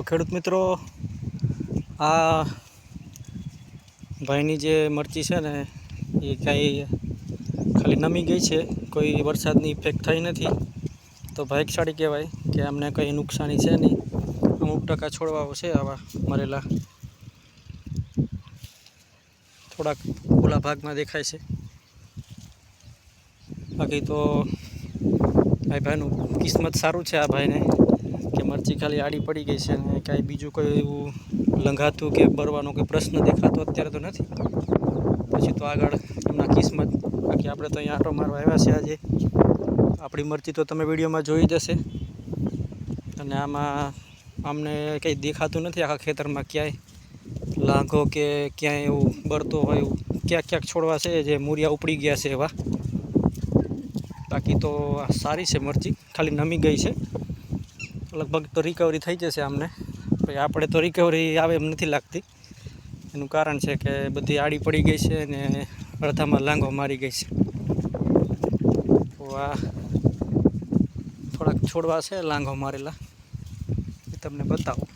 તો ખેડૂત મિત્રો, આ ભાઈની જે મરચી છે ને, એ કાંઈ ખાલી નમી ગઈ છે. કોઈ વરસાદની ઇફેક્ટ થઈ નથી. તો ભાઈકશાળી કહેવાય કે અમને કંઈ નુકસાની છે નહીં. અમુક ટકા છોડવાઓ છે આવા મરેલા. થોડાક ઓલા ભાગમાં દેખાય છે. બાકી તો ભાઈ ભાઈનું કિસ્મત સારું છે આ ભાઈને. કે મરચી ખાલી આડી પડી ગઈ છે અને કાંઈ બીજું કોઈ એવું લંઘાતું કે બરવાનો કોઈ પ્રશ્ન દેખાતો અત્યારે તો નથી. પછી તો આગળ એમના કિસ્મત. બાકી આપણે તો અહીંયા આટો મારવા આવ્યા છે આજે. આપણી મરચી તો તમે વિડીયોમાં જોઈ જશે અને આમાં અમને કંઈ દેખાતું નથી આખા ખેતરમાં ક્યાંય. લાંઘો કે ક્યાંય એવું બળતો હોય એવું. ક્યાંક ક્યાંક છોડવા છે જે મૂરિયા ઉપડી ગયા છે એવા. બાકી તો સારી છે મરચી. ખાલી નમી ગઈ છે. લગભગ તો રિકવરી થઈ જશે આમને. પછી આપણે તો રિકવરી આવે એમ નથી લાગતી. એનું કારણ છે કે બધી આડી પડી ગઈ છે અને અડધામાં લાંગો મારી ગઈ છે. તો આ થોડાક છોડવા છે, લાંગો મારેલા. એ તમને બતાવું.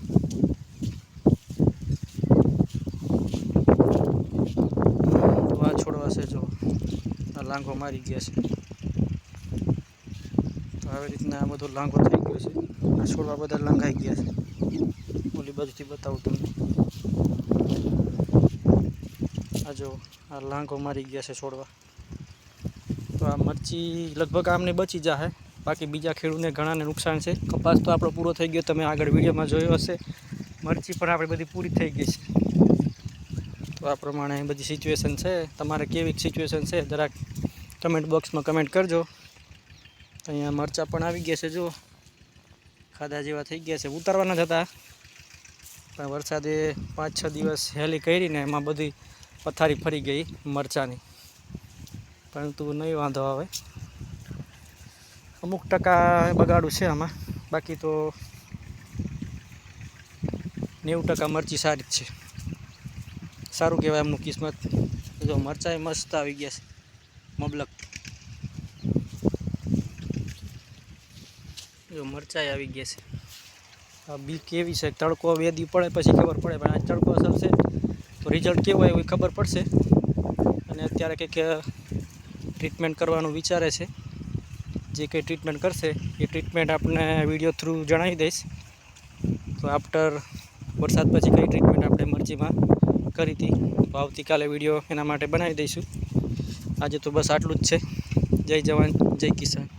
તો આ છોડવા છે જો. આ લાંગો મારી ગયા છે. આવી રીતના આ બધો લાંગો થઈ ગયો છે. આ છોડવા બધા લાંઘાઈ ગયા છે. ઓલી બાજુથી બતાવું તમને. આ જો, આ લાંઘો મારી ગયા છે છોડવા. તો આ મરચી લગભગ આમને બચી જાહે. બાકી બીજા ખેડૂતને ઘણાને નુકસાન છે. કપાસ તો આપણો પૂરો થઈ ગયો. તમે આગળ વિડીયોમાં જોયો હશે. મરચી પણ આપણે બધી પૂરી થઈ ગઈ છે. તો આ પ્રમાણે બધી સિચ્યુએશન છે. તમારે કેવી સિચ્યુએશન છે? જરાક કમેન્ટ બોક્સમાં કમેન્ટ કરજો. અહીંયા મરચાં પણ આવી ગયા છે જો ખાધા જેવા થઈ ગયા છે. ઉતારવાના જ હતા પણ વરસાદે પાંચ છ દિવસ હેલી કરીને એમાં બધી પથારી ફરી ગઈ મરચાંની. પરંતુ નહીં વાંધો આવે. અમુક ટકા બગાડું છે આમાં. બાકી તો નેવું ટકા મરચી સારી જ છે. સારું કહેવાય એમનું કિસ્મત. જો મરચાં મસ્ત આવી ગયા છે. મબલક. જો મરચાં આવી ગયા છે. આ બી કેવી છે? તડકો વેદી પડે પછી ખબર પડે, પણ આ તડકો અસર તો રિઝલ્ટ કેવું હોય એ ખબર પડશે. અને અત્યારે કંઈક ટ્રીટમેન્ટ કરવાનું વિચારે છે. જે કંઈ ટ્રીટમેન્ટ કરશે, એ ટ્રીટમેન્ટ આપણે વીડિયો થ્રુ જણાવી દઈશ. તો આફ્ટર વરસાદ પછી કઈ ટ્રીટમેન્ટ આપણે મરજીમાં કરી હતી, તો આવતીકાલે વીડિયો એના માટે બનાવી દઈશું. આજે તો બસ આટલું જ છે. જય જવાન, જય કિસાન.